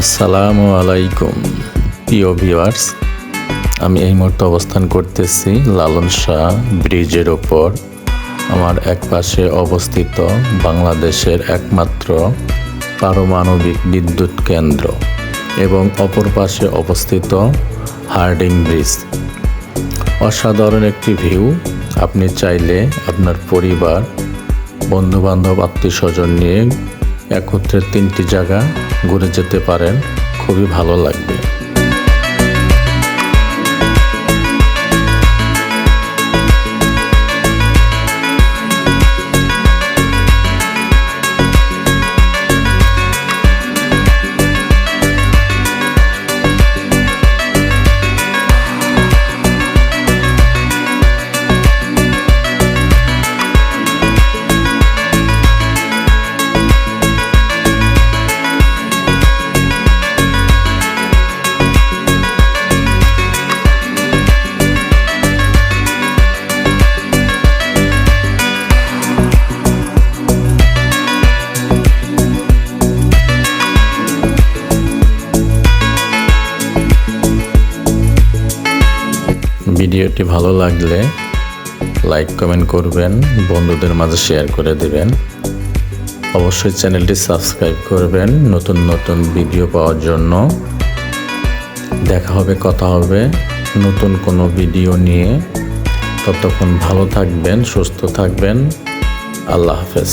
আসসালামু আলাইকুম। প্রিয় ভিউয়ার্স, আমি এই মুহূর্তে অবস্থান করতেছি লালন শাহ ব্রিজের ওপর। আমার এক পাশে অবস্থিত বাংলাদেশের একমাত্র পারমাণবিক বিদ্যুৎ কেন্দ্র এবং অপর পাশে অবস্থিত হার্ডিং ব্রিজ। অসাধারণ একটি ভিউ। আপনি চাইলে আপনার পরিবার, বন্ধুবান্ধব আত্মীয় স্বজন নিয়ে একত্রে তিনটি জায়গা ঘুরে যেতে পারেন। খুবই ভালো লাগবে। ভিডিওটি ভালো লাগলে লাইক, কমেন্ট করবেন, বন্ধুদের মাঝে শেয়ার করে দেবেন। অবশ্যই চ্যানেলটি সাবস্ক্রাইব করবেন নতুন নতুন ভিডিও পাওয়ার জন্য। দেখা হবে, কথা হবে নতুন কোনো ভিডিও নিয়ে। ততক্ষণ ভালো থাকবেন, সুস্থ থাকবেন। আল্লাহ হাফেজ।